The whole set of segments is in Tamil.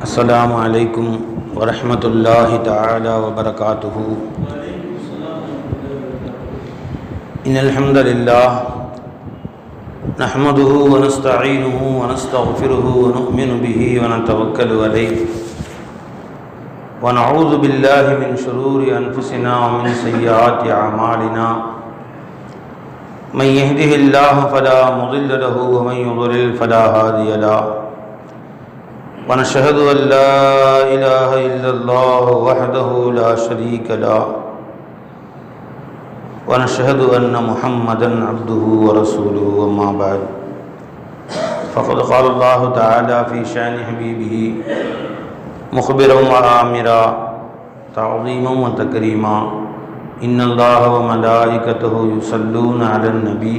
السلام عليكم ورحمة الله تعالى وبركاته. إن الحمد لله نحمده ونستعينه ونستغفره ونؤمن به ونتوكل عليه. ونعوذ بالله من شرور أنفسنا ومن سيئات أعمالنا. من يهده الله فلا مضل له ومن يضلل فلا هادي له. ونشهد أن لا إله إلا الله وحده لا شريك له ونشهد أن محمدا عبده ورسوله وما بعد. فقد قال الله تعالى في شان حبيبه مخبرا وآمرا تعظيما وتكريما إن الله وملائكته يصلون على النبي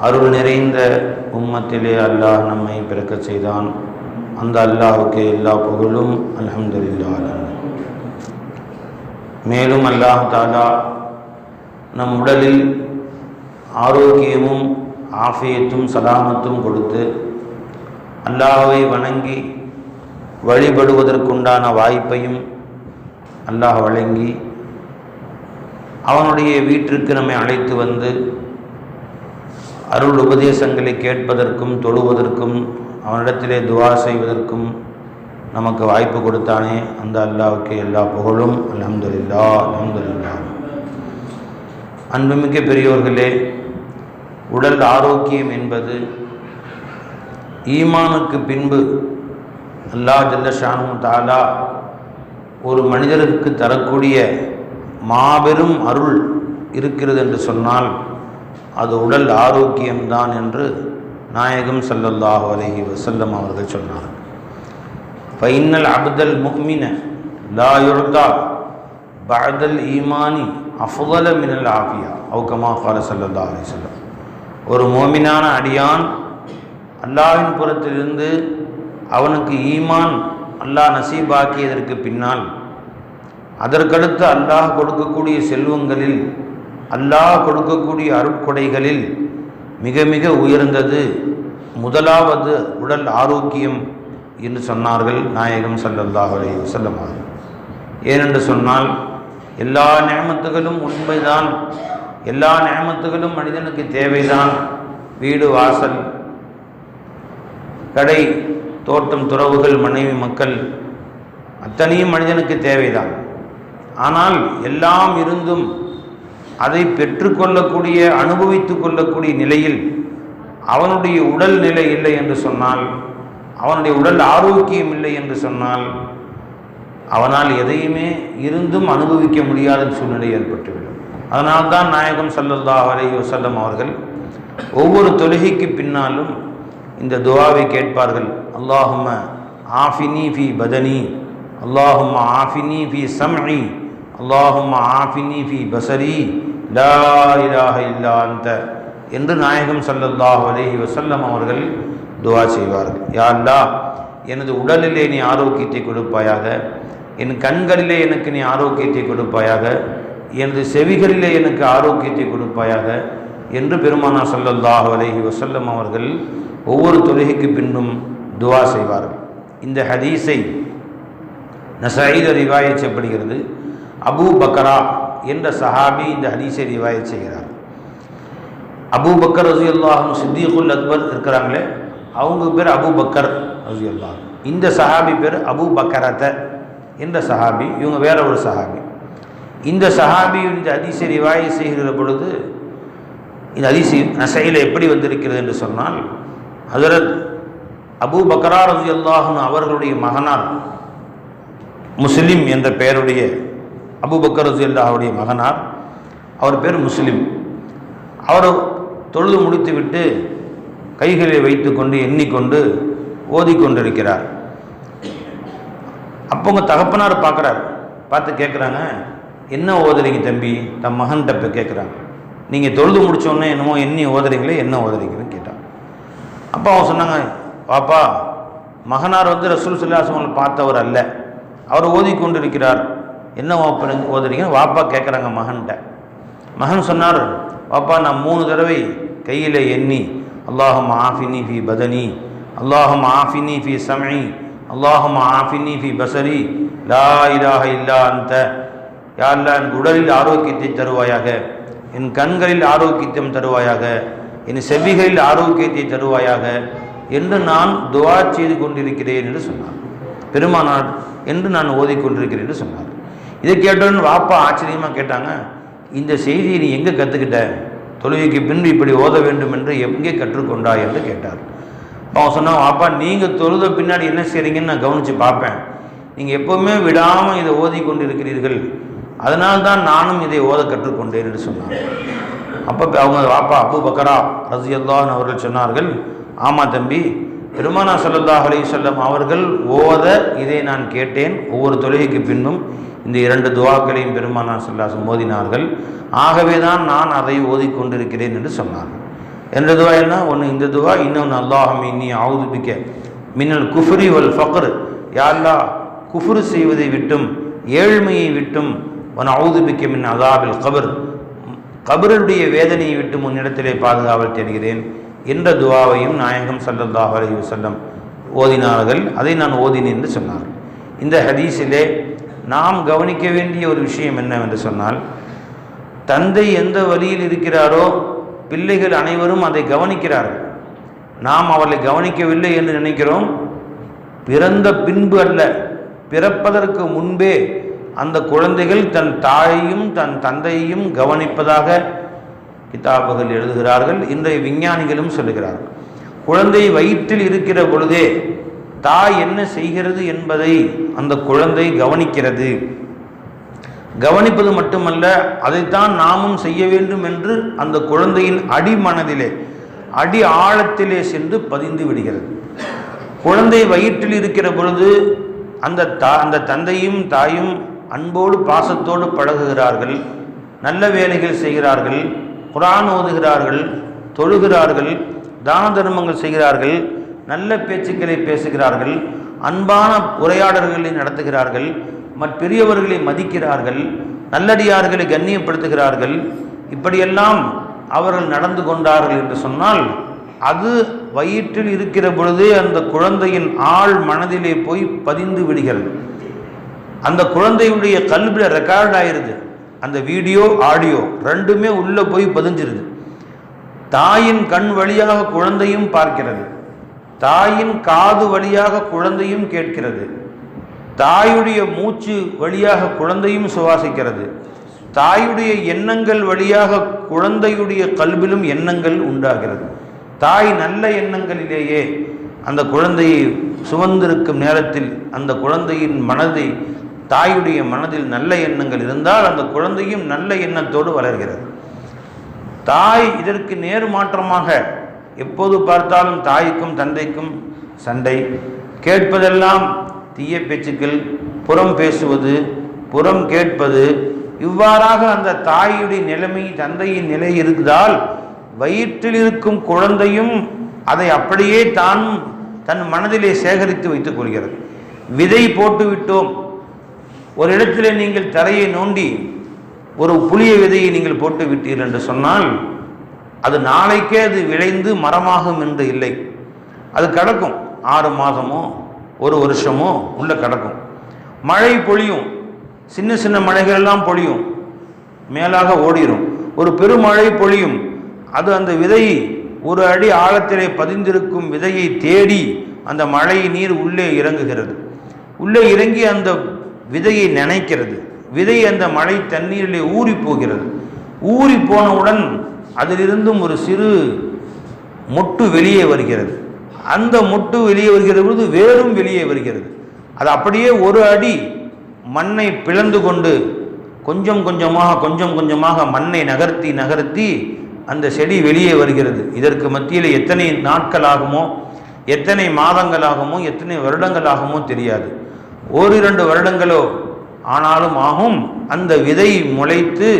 அருள் நிறைந்த உம்மத்திலே அல்லாஹ் நம்மை பிறக்க செய்தான். அந்த அல்லாஹுக்கு எல்லா புகழும் அல்ஹம்துலில்லா மேலும் அல்லாஹ் தாலா நம் உடலில் ஆரோக்கியமும் ஆஃபியத்தும் சலாமத்தும் கொடுத்து அல்லாஹ்வை வணங்கி வழிபடுவதற்குண்டான வாய்ப்பையும் அல்லாஹ் வழங்கி அவனுடைய வீட்டிற்கு நம்மை அழைத்து வந்து அருள் உபதேசங்களை கேட்பதற்கும் தொழுவதற்கும் அவனிடத்திலே துவா செய்வதற்கும் நமக்கு வாய்ப்பு கொடுத்தானே. அந்த அல்லாவுக்கு எல்லா புகழும். அலமதுல்லா அலமதுல்லா அன்புமிக்க பெரியோர்களே உடல் ஆரோக்கியம் என்பது ஈமானுக்கு பின்பு அல்லா ஜல்லஷானு தாலா ஒரு மனிதருக்கு தரக்கூடிய மாபெரும் அருள் இருக்கிறது என்று சொன்னால் அது உடல் ஆரோக்கியம்தான் என்று நாயகம் சல்லல்லாஹு அலஹி வசல்லம் அவர்கள் சொன்னார் ஃபைனல் அப்தல் முஹ்மின லா யுர்தா பஅதல் ஈமானி அஃதல மினல் ஆஃபியா. அவுகமா கால சல்லல்லா அலிசல்லம் ஒரு மோமினான அடியான் அல்லாவின் புறத்திலிருந்து அவனுக்கு ஈமான் அல்லாஹ் நசீபாக்கியதற்கு பின்னால் அதற்கடுத்து அல்லாஹ் கொடுக்கக்கூடிய செல்வங்களில் அல்லாஹ் கொடுக்கக்கூடிய அருட்கொடைகளில் மிக மிக உயர்ந்தது. முதலாவது உடல் ஆரோக்கியம் என்று சொன்னார்கள் நாயகம் சல்லல்லாஹ் அலி ஏனென்று சொன்னால் எல்லா நியமத்துகளும் உண்மைதான். எல்லா நியமத்துகளும் மனிதனுக்கு தேவைதான். வீடு வாசல் கடை தோட்டம் துறவுகள் மனைவி மக்கள் அத்தனையும் மனிதனுக்கு தேவைதான். ஆனால் எல்லாம் இருந்தும் அதை பெற்றுக்கொள்ளக்கூடிய அனுபவித்து கொள்ளக்கூடிய நிலையில் அவனுடைய உடல் நிலை இல்லை என்று சொன்னால் அவனுடைய உடல் ஆரோக்கியம் இல்லை என்று சொன்னால் அவனால் எதையுமே இருந்தும் அனுபவிக்க முடியாத சூழ்நிலை ஏற்பட்டுவிடும். அதனால்தான் நாயகம் சல்லல்லா அலை வசல்லம் அவர்கள் ஒவ்வொரு தொழுகைக்கு பின்னாலும் இந்த துவாவை கேட்பார்கள். அல்லாஹும ஆஃபினி ஃபி பதனி அல்லாஹும்ம ஆஃபினி ஃபி சம்இ அல்லாஹும் ஆஃபினி ஃபி பசரி லா இலாஹ இல்லா அந்த என்று நாயகம் சல்லல்லாஹ் அலஹி வசல்லம் அவர்கள் துவா செய்வார்கள். யா எனது உடலிலே நீ ஆரோக்கியத்தை கொடுப்பாயாக என் கண்களிலே எனக்கு நீ ஆரோக்கியத்தை கொடுப்பாயாக எனது செவிகளிலே எனக்கு ஆரோக்கியத்தை கொடுப்பாயாக என்று பெருமானா சல்லல்லாஹ் அலஹி வசல்லம் அவர்கள் ஒவ்வொரு தொழுகைக்கு பின்னும் துவா செய்வார்கள். இந்த ஹதீஸை நசைத ரிவாயச்சப்படுகிறது அபு பக்கரா என்ற சஹாபி இந்த ஹதீஸை ரிவாயத் செய்கிறார். அபு பக்கர் ரசி அல்லாஹும் சித்திகுல் அக்பர் இருக்கிறாங்களே அவங்க பேர் அபு பக்கர் ரசி அல்லாஹ் இந்த சஹாபி பேர் அபு பக்கரத என்ற சஹாபி இவங்க வேற ஒரு சஹாபி. இந்த சஹாபி இந்த அதிசை ரிவாய செய்கிற பொழுது இந்த அதிசை நசையில் எப்படி வந்திருக்கிறது என்று சொன்னால் ஹசரத் அபு பக்கரா ரசி அல்லாஹும் அவர்களுடைய மகனார் முஸ்லிம் என்ற பெயருடைய அபுபக்கர் ரசூல்லாவுடைய மகனார். அவர் பேர் முஸ்லீம். அவர் தொழுது முடித்துவிட்டு கைகளை வைத்துக்கொண்டு எண்ணிக்கொண்டு ஓதிக்கொண்டிருக்கிறார். அப்போ உங்கள் தகப்பனார் பார்க்குறார். பார்த்து கேட்குறாங்க என்ன ஓதுறீங்க தம்பி? தம் மகன்கிட்ட இப்போ கேட்குறாங்க நீங்கள் தொழுது முடித்தோடனே என்னமோ எண்ணி ஓதுறீங்களே என்ன ஓதுறீங்கன்னு கேட்டான். அப்போ அவன் சொன்னாங்க பாப்பா மகனார் வந்து ரசூல் சுல்லாசவங்களை பார்த்தவர் அல்ல. அவர் ஓதிக்கொண்டிருக்கிறார். என்ன ஓப்ப ஓதுறீங்க வாப்பா கேட்குறாங்க மகன்கிட்ட. மகன் சொன்னார் வாப்பா நான் மூணு தடவை கையில் எண்ணி அல்லாஹம் ஆஃபினி ஃபி பதனி அல்லாஹம் ஆஃபினி ஃபி சமி அல்லாஹம் ஆஃபினி ஃபி பசரி லா இலாஹ இல்லா அந்த யாழ்லா என் உடலில் ஆரோக்கியத்தை தருவாயாக என் கண்களில் ஆரோக்கியத்தையும் தருவாயாக என் செவிகளில் ஆரோக்கியத்தை தருவாயாக என்று நான் துவா செய்து கொண்டிருக்கிறேன் என்று சொன்னார். பெருமானார் என்று நான் ஓதிக்கொண்டிருக்கிறேன் என்று சொன்னார். இதை கேட்டோன்னு வாப்பா ஆச்சரியமாக கேட்டாங்க. இந்த செய்தியை நீ எங்கே கற்றுக்கிட்ட தொழுகைக்கு பின்பு இப்படி ஓத வேண்டும் என்று எங்கே கற்றுக்கொண்டாய் என்று கேட்டார். அவன் சொன்னான் வாப்பா நீங்கள் தொழுத பின்னாடி என்ன செய்கிறீங்கன்னு நான் கவனித்து பார்ப்பேன். நீங்கள் எப்போவுமே விடாமல் இதை ஓதி கொண்டிருக்கிறீர்கள். அதனால்தான் நானும் இதை ஓத கற்றுக்கொண்டேன் என்று சொன்னான் அப்போ அவங்க வாப்பா அப்பு பக்கரா ரசியல்லான் அவர்கள் சொன்னார்கள் ஆமாம் தம்பி பெருமானா சல்லல்லாஹ் அலி சொல்லம் அவர்கள் ஓத இதை நான் கேட்டேன். ஒவ்வொரு தொழுகைக்கு பின்னும் இந்த இரண்டு துவாக்களையும் பெருமானார் செல்லாசம் ஓதினார்கள் ஆகவே தான் நான் அதை ஓதிக்கொண்டிருக்கிறேன் என்று சொன்னார்கள். என்ற துவா என்ன ஒன்று இந்த துவா இன்னொன்று அல்லாஹம் இன்னி ஆவுதுபிக்க மின்னல் குஃப்ரி வல் ஃபக்ர். யாரா குஃப்ரு செய்வதை விட்டும் ஏழ்மையை விட்டும் உன் ஆவுதுபிக்க மின் அதாபில் கபர். கபருடைய வேதனையை விட்டு முன்னிடத்திலே பாதுகாவல் தேடுகிறேன் என்ற துவாவையும் நாயகம் சல்லல்லாஹ் அலி வஸல்லம் ஓதினார்கள். அதை நான் ஓதினேன் என்று சொன்னார் இந்த ஹதீஸிலே நாம் கவனிக்க வேண்டிய ஒரு விஷயம் என்னவென்று சொன்னால் தந்தை எந்த வழியில் இருக்கிறாரோ பிள்ளைகள் அனைவரும் அதை கவனிக்கிறார்கள். நாம் அவளை கவனிக்கவில்லை என்று நினைக்கிறோம். பிறந்த பின்பு அல்ல பிறப்பதற்கு முன்பே அந்த குழந்தைகள் தன் தாயையும் தன் தந்தையையும் கவனிப்பதாக கிதாபுகள் எழுதுகிறார்கள் இன்றைய விஞ்ஞானிகளும் சொல்லுகிறார்கள். குழந்தை வயிற்றில் இருக்கிற பொழுதே தாய் என்ன செய்கிறது என்பதை அந்த குழந்தை கவனிக்கிறது. கவனிப்பது மட்டுமல்ல அதைத்தான் நாமும் செய்ய வேண்டும் என்று அந்த குழந்தையின் அடிமனதிலே அடி ஆழத்திலே சென்று பதிந்து விடுகிறது. குழந்தை வயிற்றில் இருக்கிற பொழுது அந்த தா அந்த தந்தையும் தாயும் அன்போடு பாசத்தோடு பழகுகிறார்கள் நல்ல வேலைகள் செய்கிறார்கள் குரான் ஓதுகிறார்கள் தொழுகிறார்கள் தான தர்மங்கள் செய்கிறார்கள் நல்ல பேச்சுக்களை பேசுகிறார்கள் அன்பான உரையாடல்களை நடத்துகிறார்கள் மற்பெரியவர்களை மதிக்கிறார்கள் நல்லடியார்களை கண்ணியப்படுத்துகிறார்கள். இப்படியெல்லாம் அவர்கள் நடந்து கொண்டார்கள் என்று சொன்னால் அது வயிற்றில் இருக்கிற பொழுதே அந்த குழந்தையின் ஆள் மனதிலே போய் பதிந்து விடுகிறது. அந்த குழந்தையுடைய கல்வியில் ரெக்கார்ட் ஆயிருது. அந்த வீடியோ ஆடியோ ரெண்டுமே உள்ளே போய் பதிஞ்சிருது. தாயின் கண் வழியாக குழந்தையும் பார்க்கிறது. தாயின் காது வழியாக குழந்தையும் கேட்கிறது. தாயுடைய மூச்சு வழியாக குழந்தையும் சுவாசிக்கிறது. தாயுடைய எண்ணங்கள் வழியாக குழந்தையுடைய கல்விலும் எண்ணங்கள் உண்டாகிறது. தாய் நல்ல எண்ணங்களிலேயே அந்த குழந்தையை சுமந்திருக்கும் நேரத்தில் அந்த குழந்தையின் மனதை தாயுடைய மனதில் நல்ல எண்ணங்கள் இருந்தால் அந்த குழந்தையும் நல்ல எண்ணத்தோடு வளர்கிறது. தாய் இதற்கு நேர் மாற்றமாக எப்போது பார்த்தாலும் தாய்க்கும் தந்தைக்கும் சண்டை. கேட்பதெல்லாம் தீய பேச்சுக்கள் புறம் பேசுவது புறம் கேட்பது. இவ்வாறாக அந்த தாயுடைய நிலைமை தந்தையின் நிலை இருந்தால் வயிற்றில் இருக்கும் குழந்தையும் அதை அப்படியே தான் தன் மனதிலே சேகரித்து வைத்துக் கொள்கிறது. விதை போட்டு விட்டோம். ஒரு இடத்திலே நீங்கள் தரையை நோண்டி ஒரு புளிய விதையை நீங்கள் போட்டு விட்டீர்கள் என்று சொன்னால் அது நாளைக்கே அது விளைந்து மரமாகும் என்று இல்லை. அது கிடக்கும். ஆறு மாதமோ ஒரு வருஷமோ உள்ள கிடக்கும். மழை பொழியும். சின்ன சின்ன மழைகள் எல்லாம் பொழியும். மேலாக ஓடிரும். ஒரு பெருமழை பொழியும். அது அந்த விதையை ஒரு அடி ஆழத்திலே பதிந்திருக்கும் விதையை தேடி அந்த மழை நீர் உள்ளே இறங்குகிறது. உள்ளே இறங்கி அந்த விதையை நினைக்கிறது. விதை அந்த மழை தண்ணீரிலே ஊறி போகிறது ஊறி போனவுடன் அதிலிருந்தும் ஒரு சிறு மொட்டு வெளியே வருகிறது. அந்த மொட்டு வெளியே வருகிற பொழுது வேரும் வெளியே வருகிறது. அது அப்படியே ஒரு அடி மண்ணை பிளந்து கொண்டு கொஞ்சம் கொஞ்சமாக கொஞ்சம் கொஞ்சமாக மண்ணை நகர்த்தி நகர்த்தி அந்த செடி வெளியே வருகிறது. இதற்கு மத்தியில் எத்தனை நாட்கள் ஆகுமோ எத்தனை மாதங்கள் ஆகுமோ எத்தனை வருடங்கள் ஆகுமோ தெரியாது ஓரிரண்டு வருடங்களோ ஆனாலும் ஆகும். அந்த விதை முளைத்து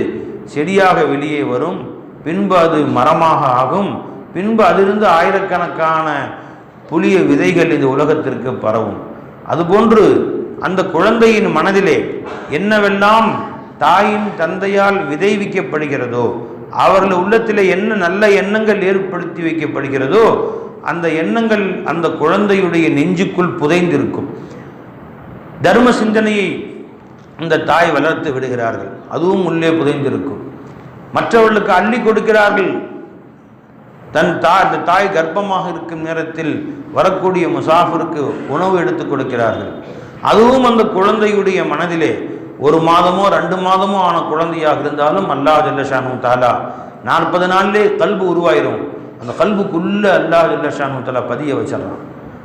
செடியாக வெளியே வரும். பின்பு அது மரமாக ஆகும். பின்பு அதிலிருந்து ஆயிரக்கணக்கான புளிய விதைகள் இந்த உலகத்திற்கு பரவும். அதுபோன்று அந்த குழந்தையின் மனதிலே என்னவெல்லாம் தாயின் தந்தையால் விதைவிக்கப்படுகிறதோ அவர்கள் உள்ளத்திலே என்ன நல்ல எண்ணங்கள் ஏற்படுத்தி வைக்கப்படுகிறதோ அந்த எண்ணங்கள் அந்த குழந்தையுடைய நெஞ்சுக்குள் புதைந்திருக்கும். தர்ம சிந்தனையை இந்த தாய் வளர்த்து விடுகிறார்கள். அதுவும் உள்ளே புதைந்திருக்கும். மற்றவர்களுக்கு அள்ளி கொடுக்கிறார்கள். தன் தாய் அந்த தாய் கர்ப்பமாக இருக்கும் நேரத்தில் வரக்கூடிய முசாஃபருக்கு உணவு எடுத்து கொடுக்கிறார்கள். அதுவும் அந்த குழந்தையுடைய மனதிலே ஒரு மாதமோ ரெண்டு மாதமோ ஆன குழந்தையாக இருந்தாலும் அல்லாஹ் ஜல்லஷானு தாலா நாற்பது நாள்லே கல்பு உருவாயிரும். அந்த கல்புக்குள்ள அல்லாஹ் ஜல்லஷானு தாலா பதிய வச்சிடறான்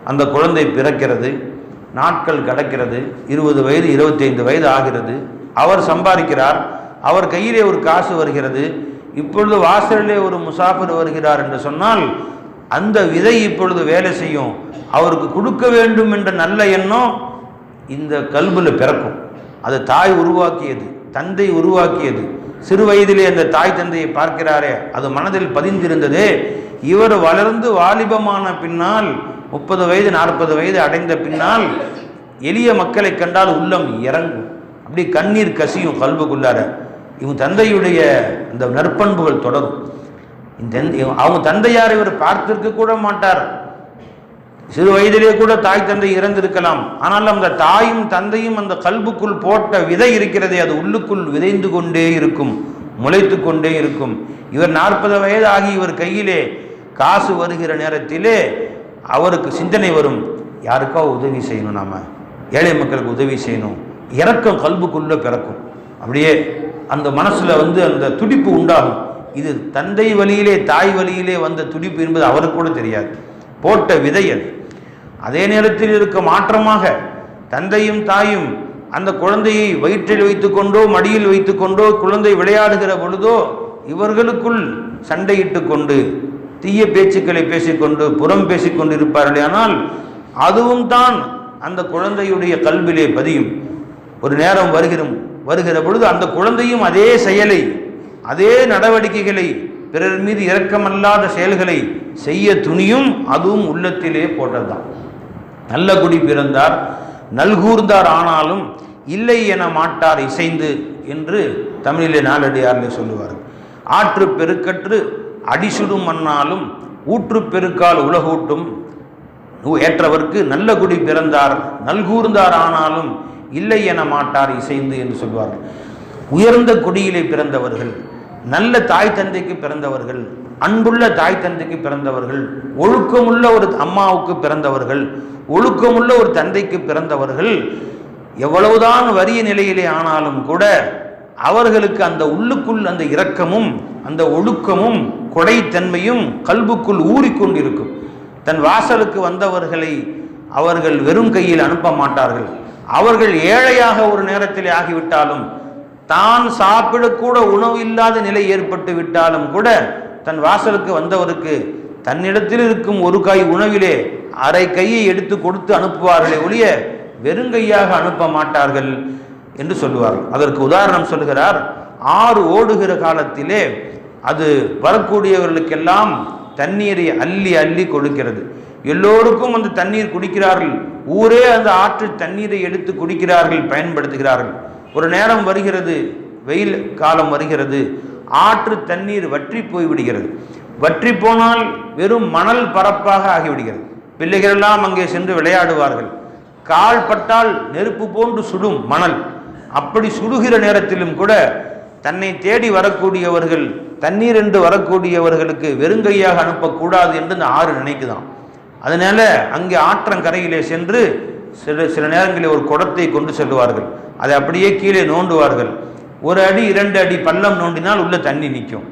அந்த குழந்தை பிறக்கிறது நாட்கள் கடக்கிறது இருபது வயது இருபத்தைந்து வயது ஆகிறது. அவர் சம்பாதிக்கிறார் அவர் கையிலே ஒரு காசு வருகிறது இப்பொழுது வாசலிலே ஒரு முசாஃபர் வருகிறார் என்று சொன்னால் அந்த விதை இப்பொழுது வேலை செய்யும். அவருக்கு கொடுக்க வேண்டும் என்ற நல்ல எண்ணம் இந்த கல்பில் பிறக்கும். அது தாய் உருவாக்கியது தந்தை உருவாக்கியது. சிறு வயதிலே அந்த தாய் தந்தையை பார்க்கிறாரே அது மனதில் பதிந்திருந்ததே. இவர் வளர்ந்து வாலிபமான பின்னால் முப்பது வயது நாற்பது வயது அடைந்த பின்னால் எளிய மக்களை கண்டால் உள்ளம் இறங்கும். அப்படி கண்ணீர் கசியும் கல்புக்குள்ளார. இவன் தந்தையுடைய இந்த நற்பண்புகள் தொடரும். இந்த அவங்க தந்தையார் இவர் பார்த்திருக்க கூட மாட்டார். சிறு வயதிலே கூட தாய் தந்தை இறந்திருக்கலாம். ஆனால் அந்த தாயும் தந்தையும் அந்த கல்புக்குள் போட்ட விதை இருக்கிறதே அது உள்ளுக்குள் விதைந்து கொண்டே இருக்கும் முளைத்து கொண்டே இருக்கும். இவர் நாற்பது வயது ஆகி இவர் கையிலே காசு வருகிற நேரத்திலே அவருக்கு சிந்தனை வரும். யாருக்கோ உதவி செய்யணும் நாம? ஏழை மக்களுக்கு உதவி செய்யணும். இறக்கம் கல்புக்குள்ளே பிறக்கும். அப்படியே அந்த மனசில் வந்து அந்த துடிப்பு உண்டாகும். இது தந்தை வழியிலே தாய் வழியிலே வந்த துடிப்பு என்பது அவருக்கு கூட தெரியாது. போட்ட விதை அது. அதே நேரத்தில் இருக்க மாற்றமாக தந்தையும் தாயும் அந்த குழந்தையை வயிற்றில் வைத்துக்கொண்டோ மடியில் வைத்துக்கொண்டோ குழந்தை விளையாடுகிற பொழுதோ இவர்களுக்குள் சண்டையிட்டு கொண்டு தீய பேச்சுக்களை பேசிக்கொண்டு புறம் பேசிக்கொண்டு இருப்பார்களே ஆனால் அதுவும் தான் அந்த குழந்தையுடைய கல்விலே பதியும். ஒரு நேரம் வருகிறோம். வருகிற பொழுது அந்த குழந்தையும் அதே செயலை அதே நடவடிக்கைகளை பிறர் மீது இரக்கமல்லாத செயல்களை செய்ய துணியும் அதுவும் உள்ளத்திலே போட்டதுதான். நல்ல குடி பிறந்தார் நல்கூர்ந்தார் ஆனாலும் இல்லை என மாட்டார் இசைந்து என்று தமிழிலே நாலடியாரில் சொல்லுவார் ஆற்று பெருக்கற்று அடிசுடும் மண்ணாலும் ஊற்று பெருக்கால் உலகூட்டும். ஏற்றவர்க்கு நல்ல குடி பிறந்தார் நல்கூர்ந்தார் ஆனாலும் இல்லை என மாட்டார் இசைந்து என்று சொல்வார்கள். உயர்ந்த குடியிலே பிறந்தவர்கள் நல்ல தாய் தந்தைக்கு பிறந்தவர்கள் அன்புள்ள தாய் தந்தைக்கு பிறந்தவர்கள் ஒழுக்கமுள்ள ஒரு அம்மாவுக்கு பிறந்தவர்கள் ஒழுக்கமுள்ள ஒரு தந்தைக்கு பிறந்தவர்கள் எவ்வளவுதான் வறிய நிலையிலே ஆனாலும் கூட அவர்களுக்கு அந்த உள்ளுக்குள் அந்த இரக்கமும் அந்த ஒழுக்கமும் கொடைத்தன்மையும் கல்புக்குள் ஊறிக்கொண்டிருக்கும் தன் வாசலுக்கு வந்தவர்களை அவர்கள் வெறும் கையில் அனுப்ப மாட்டார்கள். அவர்கள் ஏழையாக ஒரு நேரத்தில் ஆகிவிட்டாலும் தான் சாப்பிடக்கூட உணவு இல்லாத நிலை ஏற்பட்டு விட்டாலும் கூட தன் வாசலுக்கு வந்தவருக்கு தன்னிடத்தில் இருக்கும் ஒரு காய் உணவிலே அரை கையை எடுத்து கொடுத்து அனுப்புவார்களே ஒழிய வெறுங்கையாக அனுப்ப மாட்டார்கள் என்று சொல்லுவார்கள். அதற்கு உதாரணம் சொல்லுகிறார் ஆறு ஓடுகிற காலத்திலே அது வரக்கூடியவர்களுக்கெல்லாம் தண்ணீரை அள்ளி அள்ளி கொடுக்கிறது. எல்லோருக்கும் அந்த தண்ணீர் குடிக்கிறார்கள். ஊரே அந்த ஆற்று தண்ணீரை எடுத்து குடிக்கிறார்கள் பயன்படுத்துகிறார்கள். ஒரு நேரம் வருகிறது வெயில் காலம் வருகிறது. ஆற்று தண்ணீர் வற்றி போய்விடுகிறது. வற்றி போனால் வெறும் மணல் பரப்பாக ஆகிவிடுகிறது. பிள்ளைகளெல்லாம் அங்கே சென்று விளையாடுவார்கள். கால் பட்டால் நெருப்பு போன்று சுடும் மணல். அப்படி சுடுகிற நேரத்திலும் கூட தன்னை தேடி வரக்கூடியவர்கள் தண்ணீர் என்று வரக்கூடியவர்களுக்கு வெறுங்கையாக அனுப்பக்கூடாது என்று இந்த ஆறு நினைக்குதான் அதனால அங்கே ஆற்றங்கரையிலே சென்று சில சில நேரங்களில் ஒரு குடத்தை கொண்டு செல்வார்கள் அதை அப்படியே கீழே நோண்டுவார்கள். ஒரு அடி இரண்டு அடி பள்ளம் நோண்டினால் உள்ள தண்ணி நிற்கும்.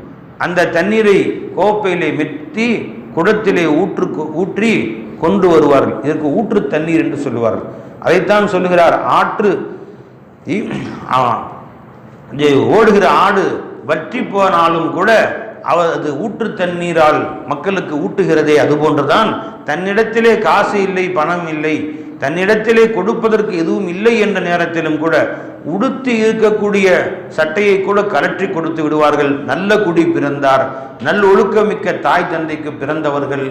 அந்த தண்ணீரை கோப்பையிலே மெத்தி குடத்திலே ஊற்று ஊற்றி கொண்டு வருவார்கள். இதற்கு ஊற்று தண்ணீர் என்று சொல்லுவார்கள். அதைத்தான் சொல்லுகிறார் ஆற்று ஓடுகிற ஆடு வற்றி போனாலும் கூட அவர் அது ஊற்று தண்ணீரால் மக்களுக்கு ஊட்டுகிறதே அது போன்றுதான் தன்னிடத்திலே காசு இல்லை பணம் இல்லை தன்னிடத்திலே கொடுப்பதற்கு எதுவும் இல்லை என்ற நேரத்திலும் கூட உடுத்தி இருக்கக்கூடிய சட்டையை கூட கலற்றி கொடுத்து விடுவார்கள். நல்ல குடி பிறந்தார். நல்ல ஒழுக்கமிக்க தாய் தந்தைக்கு பிறந்தவர்கள்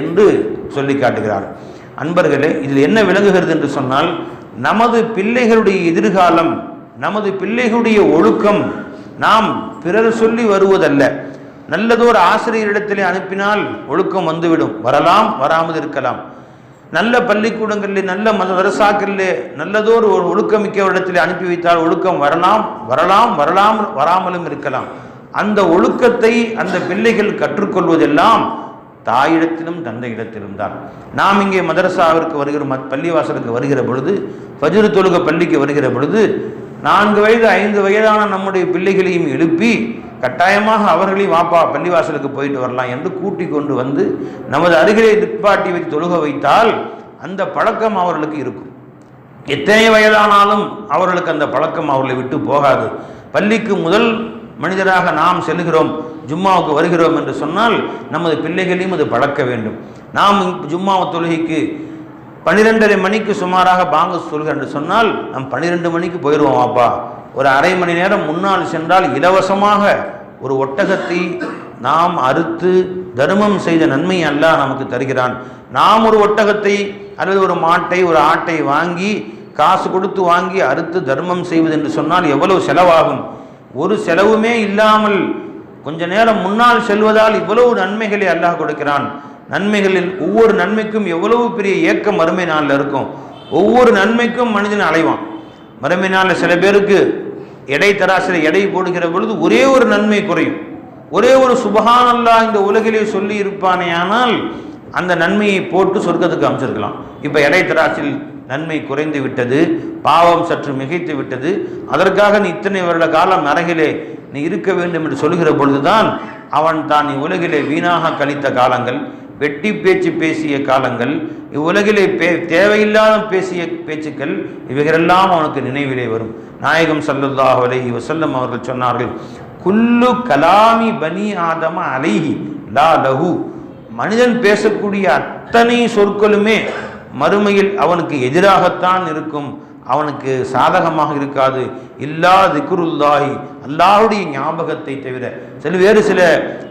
என்று சொல்லி காட்டுகிறார். அன்பர்களே இதில் என்ன விளங்குகிறது என்று சொன்னால் நமது பிள்ளைகளுடைய எதிர்காலம் நமது பிள்ளைகளுடைய ஒழுக்கம் நாம் பிறர் சொல்லி வருவதல்ல. நல்லதோர் ஆசிரியரிடத்திலே அனுப்பினால் ஒழுக்கம் வந்துவிடும். வரலாம் வராமல் இருக்கலாம். நல்ல பள்ளிக்கூடங்களில் நல்ல மதரசாக்களிலே நல்லதோர் ஒரு ஒழுக்கமிக்க இடத்திலே அனுப்பி வைத்தால் ஒழுக்கம் வரலாம் வரலாம் வரலாம் வராமலும் இருக்கலாம். அந்த ஒழுக்கத்தை அந்த பிள்ளைகள் கற்றுக்கொள்வதெல்லாம் தாயிடத்திலும் தந்தையிடத்திலும் தான். நாம் இங்கே மதரசாவிற்கு வருகிற பள்ளிவாசலுக்கு வருகிற பொழுது ஃபஜ்ரு தொழுக பள்ளிக்கு வருகிற பொழுது நான்கு வயது ஐந்து வயதான நம்முடைய பிள்ளைகளையும் எழுப்பி கட்டாயமாக அவர்களையும் வாப்பா பள்ளிவாசலுக்கு போயிட்டு வரலாம் என்று கூட்டி கொண்டு வந்து நமது அருகிலே நிற்பாட்டி வைத்து தொழுக வைத்தால் அந்த பழக்கம் அவர்களுக்கு இருக்கும். எத்தனை வயதானாலும் அவர்களுக்கு அந்த பழக்கம் அவர்களை விட்டு போகாது. பள்ளிக்கு முதல் மனிதராக நாம் செல்கிறோம் ஜும்மாவுக்கு வருகிறோம் என்று சொன்னால் நமது பிள்ளைகளையும் அது பழக்க வேண்டும். நாம் ஜும்மா தொழுகைக்கு பன்னிரெண்டரை மணிக்கு சுமாராக பாங்க சொல்கிறேன் என்று சொன்னால் நாம் பன்னிரெண்டு மணிக்கு போயிடுவோம் அப்பா ஒரு அரை மணி நேரம் முன்னால் சென்றால் இலவசமாக ஒரு ஒட்டகத்தை நாம் அறுத்து தர்மம் செய்த நன்மை அல்லாஹ் நமக்கு தருகிறான். நாம் ஒரு ஒட்டகத்தை அல்லது ஒரு மாட்டை ஒரு ஆட்டை வாங்கி காசு கொடுத்து வாங்கி அறுத்து தர்மம் செய்வது என்று சொன்னால் எவ்வளவு செலவாகும்? ஒரு செலவுமே இல்லாமல் கொஞ்ச நேரம் முன்னால் செல்வதால் இவ்வளவு நன்மைகளை அல்லாஹ் கொடுக்கிறான். நன்மைகளில் ஒவ்வொரு நன்மைக்கும் எவ்வளவு பெரிய ஏக்கம் மறுமை நாளில் இருக்கும்? ஒவ்வொரு நன்மைக்கும் மனிதன் அலைவான். மறுமை நாளில் சில பேருக்கு எடை தராசில் எடை போடுகிற பொழுது ஒரே ஒரு நன்மை குறையும். ஒரே ஒரு சுபகானல்லா இந்த உலகிலே சொல்லி இருப்பானே ஆனால் அந்த நன்மையை போட்டு சொர்க்கத்துக்கு அமைச்சிருக்கலாம். இப்போ எடை தராசில் நன்மை குறைந்து விட்டது பாவம் சற்று மிகைத்து விட்டது. அதற்காக நீ இத்தனை வருட காலம் நரகிலே நீ இருக்க வேண்டும் என்று சொல்கிற பொழுதுதான் அவன் தான் இவ்வுலகிலே வீணாக கழித்த காலங்கள் வெட்டி பேச்சு பேசிய காலங்கள் இவ்வுலகிலே பே தேவையில்லாத பேசிய பேச்சுக்கள் இவைகளெல்லாம் அவனுக்கு நினைவிலே வரும். நாயகம் சல்லுல்லாஹ் அலைஹி வசல்லம் அவர்கள் சொன்னார்கள் குல்லு கலாமி பனி ஆதம அலைஹி லா லஹு. மனிதன் பேசக்கூடிய அத்தனை சொற்களுமே மறுமையில் அவனுக்கு எதிராகத்தான் இருக்கும் அவனுக்கு சாதகமாக இருக்காது. இல்லா திக்ருல்லாஹி அல்லாஹுடைய ஞாபகத்தை தவிர. சில வேறு சில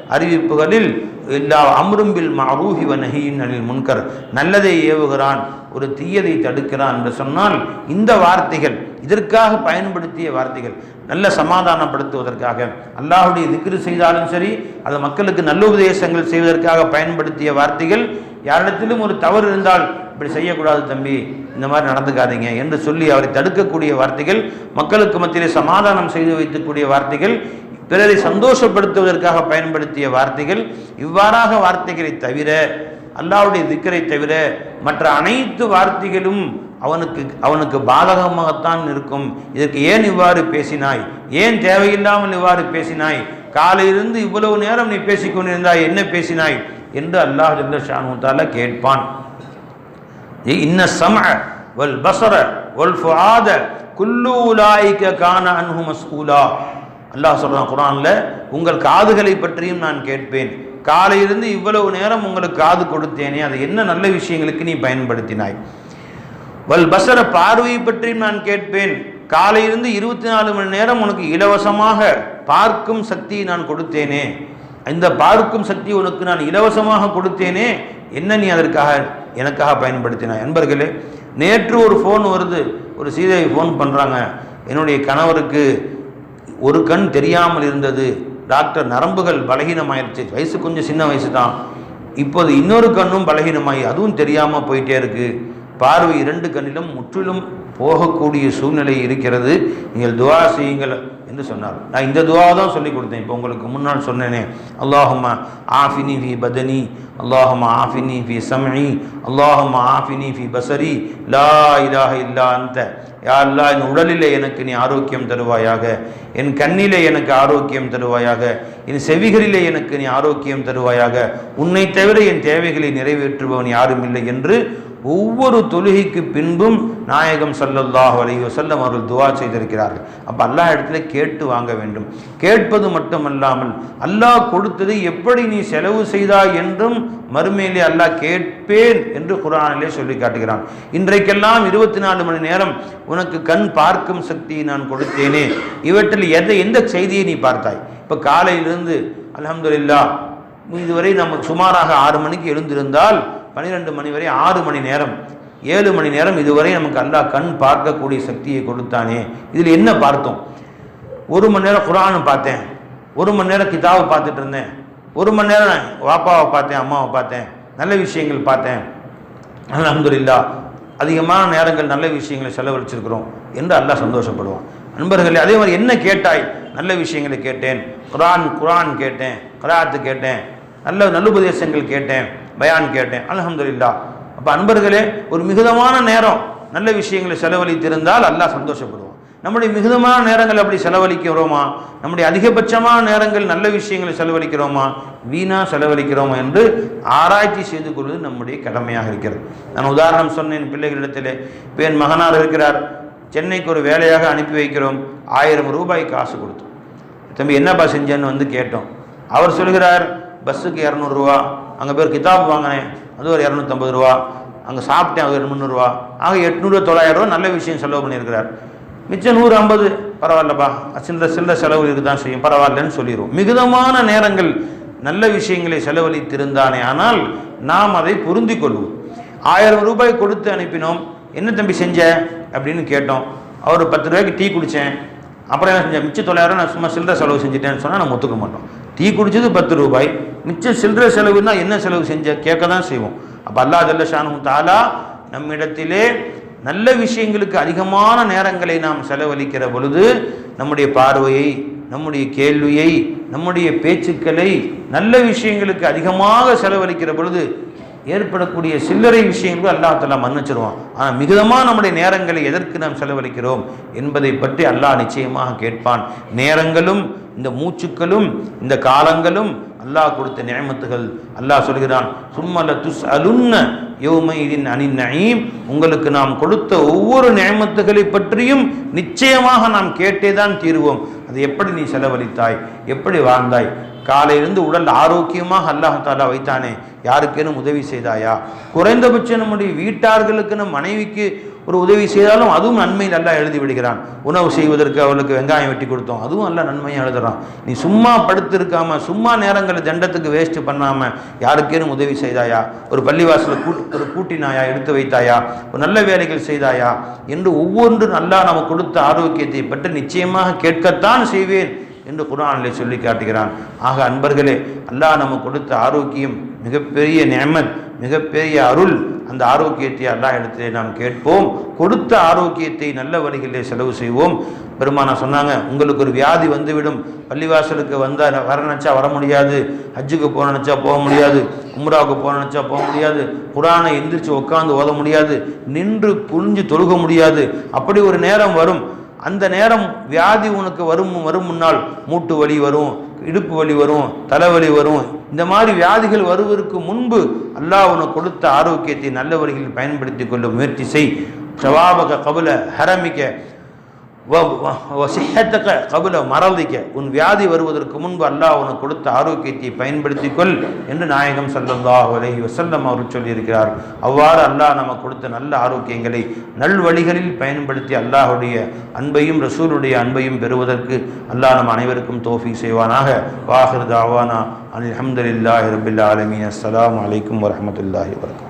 அறிவிப்புகளில் எல்லா அம்ரும்பில் மாரூஹி வனஹியின் அனில் முன்கர். நல்லதை ஏவுகிறான் ஒரு தீயதை தடுக்கிறான் என்று சொன்னால் இந்த வார்த்தைகள் இதற்காக பயன்படுத்திய வார்த்தைகள் நல்ல சமாதானப்படுத்துவதற்காக அல்லாஹுடைய திக்ரு செய்தாலும் சரி அது மக்களுக்கு நல்ல உபதேசங்கள் செய்வதற்காக பயன்படுத்திய வார்த்தைகள் யாரிடத்திலும் ஒரு தவறு இருந்தால் இப்படி செய்யக்கூடாது தம்பி. இந்த மாதிரி நடந்துக்காதீங்க என்று சொல்லி அவரை தடுக்கக்கூடிய வார்த்தைகள் மக்களுக்கு மத்தியிலே சமாதானம் செய்து வைக்கக்கூடிய வார்த்தைகள் பிறரை சந்தோஷப்படுத்துவதற்காக பயன்படுத்திய வார்த்தைகள் இவ்வாறாக வார்த்தைகளை தவிர அல்லாவுடைய திக்கரை தவிர மற்ற அனைத்து வார்த்தைகளும் அவனுக்கு அவனுக்கு பாதகமாகத்தான் இருக்கும். இதற்கு ஏன் இவ்வாறு பேசினாய்? ஏன் தேவையில்லாமல் இவ்வாறு பேசினாய்? காலையிலிருந்து இவ்வளவு நேரம் நீ பேசிக்கொண்டிருந்தாய் என்ன பேசினாய்? என்று அல்லாஹ் ஜல்ல ஷானுத்தால கேட்பான். இன்ன சம வல் பசர வல் ஃபுஆத குல்லு உலாய்க்க கான அன்ஹு மஸ்கூலா. அல்லாஹ் சொல்றான் குரான்ல உங்கள் காதுகளை பற்றியும் நான் கேட்பேன். காலையிலிருந்து இவ்வளவு நேரம் உங்களுக்கு காது கொடுத்தேனே அது என்ன நல்ல விஷயங்களுக்கு நீ பயன்படுத்தினாய்? வல் பசர பார்வையை பற்றியும் நான் கேட்பேன். காலையிலிருந்து இருபத்தி நாலு மணி நேரம் உனக்கு இலவசமாக பார்க்கும் சக்தியை நான் கொடுத்தேனே. இந்த பார்க்கும் சக்தி உனக்கு நான் இலவசமாக கொடுத்தேனே என்ன நீ அதற்காக எனக்காக பயன்படுத்தினாய்? நண்பர்களே நேற்று ஒரு ஃபோன் வருது. ஒரு சீதை ஃபோன் பண்ணுறாங்க என்னுடைய கணவருக்கு ஒரு கண் தெரியாமல் இருந்தது. டாக்டர் நரம்புகள் பலகீனமாயிருச்சு. வயசு கொஞ்சம் சின்ன வயசு தான் இப்போது இன்னொரு கண்ணும் பலகீனமாகி அதுவும் தெரியாமல் போயிட்டே இருக்குது பார்வை இரண்டு கண்ணிலும் முற்றிலும் போகக்கூடிய சூழ்நிலை இருக்கிறது. நீங்கள் துவா செய்யுங்கள் என்று சொன்னார். நான் இந்த துவா தான் சொல்லி கொடுத்தேன். இப்போ உங்களுக்கு முன்னால் சொன்னேனே. அல்லாஹுமா ஆஃபினி ஃபி பதனி அல்லாஹுமா ஆஃபினி ஃபி சமி அல்லாஹுமா ஆஃபினி ஃபி பசரி. லா இலாஹ இல்லா அந்த யா என் உடலிலே எனக்கு நீ ஆரோக்கியம் தருவாயாக. என் கண்ணிலே எனக்கு ஆரோக்கியம் தருவாயாக. என் செவிகளிலே எனக்கு நீ ஆரோக்கியம் தருவாயாக. உன்னை தவிர என் தேவைகளை நிறைவேற்றுபவன் யாரும் இல்லை என்று ஒவ்வொரு தொழுகைக்கு பின்பும் நாயகம் சல்லல்லாஹு அலைஹி வஸல்லம் அவர்கள் துவா செய்திருக்கிறார்கள். அப்போ அல்லா இடத்துல கேட்டு வாங்க வேண்டும். கேட்பது மட்டுமல்லாமல் அல்லாஹ் கொடுத்தது எப்படி நீ செலவு செய்தாய் என்றும் மறுமையிலே அல்லாஹ் கேட்பேன் என்று குரானிலே சொல்லி காட்டுகிறான். இன்றைக்கெல்லாம் இருபத்தி நாலு மணி நேரம் உனக்கு கண் பார்க்கும் சக்தியை நான் கொடுத்தேனே. இவற்றில் எதை எந்த செய்தியை நீ பார்த்தாய்? இப்போ காலையிலிருந்து அலமதுல்லா இதுவரை நம்ம சுமாராக ஆறு மணிக்கு எழுந்திருந்தால் பன்னிரெண்டு மணி வரை ஆறு மணி நேரம் ஏழு மணி நேரம் இதுவரை நமக்கு அல்லா கண் பார்க்கக்கூடிய சக்தியை கொடுத்தானே. இதில் என்ன பார்த்தோம்? ஒரு மணி நேரம் குரானு பார்த்தேன் ஒரு மணி நேரம் கிதாவை பார்த்துட்டு இருந்தேன் ஒரு மணி நேரம் வாப்பாவை பார்த்தேன் அம்மாவை பார்த்தேன் நல்ல விஷயங்கள் பார்த்தேன். அலமதுல்லா அதிகமான நேரங்கள் நல்ல விஷயங்களை செலவழிச்சிருக்கிறோம் என்று அல்லாஹ் சந்தோஷப்படுவான். நண்பர்களே அதே மாதிரி என்ன கேட்டாய்? நல்ல விஷயங்களை கேட்டேன். குரான் குரான் கேட்டேன் கராத்து கேட்டேன் நல்ல நல்லுபதேசங்கள் கேட்டேன். பயான் கேட்டேன். அலமதுல்லா அப்போ அன்பர்களே ஒரு மிகுதமான நேரம் நல்ல விஷயங்களை செலவழித்திருந்தால் அல்லாஹ் சந்தோஷப்படுவோம் நம்முடைய மிகுதமான நேரங்கள் அப்படி செலவழிக்கிறோமா? நம்முடைய அதிகபட்சமான நேரங்கள் நல்ல விஷயங்களை செலவழிக்கிறோமா? வீணா செலவழிக்கிறோமா என்று ஆராய்ச்சி செய்து கொள்வது நம்முடைய கடமையாக இருக்கிறது. நான் உதாரணம் சொன்னேன் பிள்ளைகளிடத்திலே. இப்போ என் மகனார் இருக்கிறார். சென்னைக்கு ஒரு வேலையாக அனுப்பி வைக்கிறோம். ஆயிரம் ரூபாய் காசு கொடுத்தோம். தம்பி என்னப்பா செஞ்சேன்னு வந்து கேட்டோம். அவர் சொல்கிறார் பஸ்ஸுக்கு இரநூறுவா. அங்கே பேர் கிதாப் வாங்கினேன். அது ஒரு இரநூத்தம்பது ரூபா. அங்கே சாப்பிட்டேன் அது ஒரு முந்நூறுரூவா ஆக எட்நூறு தொள்ளாயிரம் ரூபா நல்ல விஷயம் செலவு பண்ணியிருக்கிறார். மிச்சம் நூறு ஐம்பது பரவாயில்லப்பா. சில்லற சில்லற செலவு இருக்கு தான் செய்யும். பரவாயில்லன்னு சொல்லிடுவோம் மிகுதமான நேரங்கள் நல்ல விஷயங்களை செலவழித்திருந்தானே. ஆனால் நாம் அதை புரிந்து கொள்வோம் ஆயிரம் ரூபாய் கொடுத்து அனுப்பினோம். என்ன தம்பி செஞ்ச? அப்படின்னு கேட்டோம். அவர் பத்து ரூபாய்க்கு டீ குடித்தேன் அப்புறம் என்ன செஞ்சேன்? மிச்சம் தொள்ளாயிரம் நான் சும்மா சில்லற செலவு செஞ்சுட்டேன்னு சொன்னால் நம்ம ஒத்துக்க மாட்டோம். டீ குடிச்சது பத்து ரூபாய். மிச்சம் சில்லற செலவுன்னா என்ன செலவு செஞ்ச? கேட்க தான் செய்வோம். அப்போ அல்லா ஜல்ல தாலா நம்மிடத்திலே நல்ல விஷயங்களுக்கு அதிகமான நேரங்களை நாம் செலவழிக்கிற பொழுது நம்முடைய பார்வையை நம்முடைய கேள்வியை நம்முடைய பேச்சுக்களை நல்ல விஷயங்களுக்கு அதிகமாக செலவழிக்கிற பொழுது ஏற்படக்கூடிய சில்லறை விஷயங்களும் அல்லாஹ் தலா மன்னிச்சிருவான். ஆனால் மிகுதமாக நம்முடைய நேரங்களை எதற்கு நாம் செலவழிக்கிறோம் என்பதை பற்றி அல்லாஹ் நிச்சயமாக கேட்பான். நேரங்களும் இந்த மூச்சுக்களும் இந்த காலங்களும் அல்லாஹ் கொடுத்த நியமத்துகள். அல்லாஹ் சொல்கிறான் சும்மல துஸ் அலுன்ன யோமைதின் அணி நயீம். உங்களுக்கு நாம் கொடுத்த ஒவ்வொரு நியமத்துகளை பற்றியும் நிச்சயமாக நாம் கேட்டே தான் தீருவோம். அது எப்படி நீ செலவழித்தாய்? எப்படி வாழ்ந்தாய்? காலையிலிருந்து உடல் ஆரோக்கியமாக அல்லாஹாலா வைத்தானே யாருக்கேனும் உதவி செய்தாயா? குறைந்தபட்சம் நம்முடைய வீட்டார்களுக்கு நம் மனைவிக்கு ஒரு உதவி செய்தாலும் அதுவும் நன்மை நல்லா எழுதி விடுகிறான். உணவு செய்வதற்கு அவளுக்கு வெங்காயம் வெட்டி கொடுத்தோம். அதுவும் நல்லா நன்மையாக எழுதுறான். நீ சும்மா படுத்திருக்காம சும்மா நேரங்களை தண்டத்துக்கு வேஸ்ட் பண்ணாமல் யாருக்கேனும் உதவி செய்தாயா? ஒரு பள்ளிவாசலை கூட்டு ஒரு கூட்டினாயா? எடுத்து வைத்தாயா? ஒரு நல்ல வேலைகள் செய்தாயா? என்று ஒவ்வொன்று நல்லா நமக்கு கொடுத்த ஆரோக்கியத்தை பற்றி நிச்சயமாக கேட்கத்தான் செய்வேன். என்று குரானிலே சொல்லி காட்டுகிறான். ஆக அன்பர்களே அல்லாஹ் நமக்கு கொடுத்த ஆரோக்கியம் மிகப்பெரிய நியமத் மிகப்பெரிய அருள் அந்த ஆரோக்கியத்தை அல்லாஹ் இடத்திலே நாம் கேட்போம். கொடுத்த ஆரோக்கியத்தை நல்ல வழிகளிலே செலவு செய்வோம். பெருமானா சொன்னாங்க உங்களுக்கு ஒரு வியாதி வந்துவிடும். பள்ளிவாசலுக்கு வந்தால் வர நினச்சா வர முடியாது. ஹஜ்ஜுக்கு போக நினச்சா போக முடியாது. கும்ராவுக்கு போக நினச்சா போக முடியாது. குரானை எந்திரிச்சு உட்காந்து ஓத முடியாது. நின்று குனிஞ்சு தொழுக முடியாது. அப்படி ஒரு நேரம் வரும். அந்த நேரம் வியாதி உனக்கு வரும் வரும் முன்னால் மூட்டு வலி வரும் இடுப்பு வலி வரும் தலைவலி வரும். இந்த மாதிரி வியாதிகள் வருவதற்கு முன்பு அல்லாஹ் உனக்கு கொடுத்த ஆரோக்கியத்தை நல்ல வழிகளில் பயன்படுத்தி கொள்ள முயற்சி செய். சவாபக கபுல ஹரமிக்க சிஹத்தக்க கபுல மறந்திக்க. உன் வியாதி வருவதற்கு முன்பு அல்லாஹ் உனக்கு கொடுத்த ஆரோக்கியத்தை பயன்படுத்திக் கொள் என்று நாயகம் சல்லல்லாஹு அலஹி வசல்லம் அவர்கள் சொல்லியிருக்கிறார். அவ்வாறு அல்லாஹ் நமக்கு கொடுத்த நல்ல ஆரோக்கியங்களை நல்வழிகளில் பயன்படுத்தி அல்லாஹுடைய அன்பையும் ரசூலுடைய அன்பையும் பெறுவதற்கு அல்லாஹ் நம் அனைவருக்கும் தோஃபி செய்வானாக. வாஹிர் தாவானா அனில் அஹமதுல்லாஹி ரபில் ஆலமீன். அஸ்லாம் அலைக்கும் வரமத்துல்லாஹி வரகம்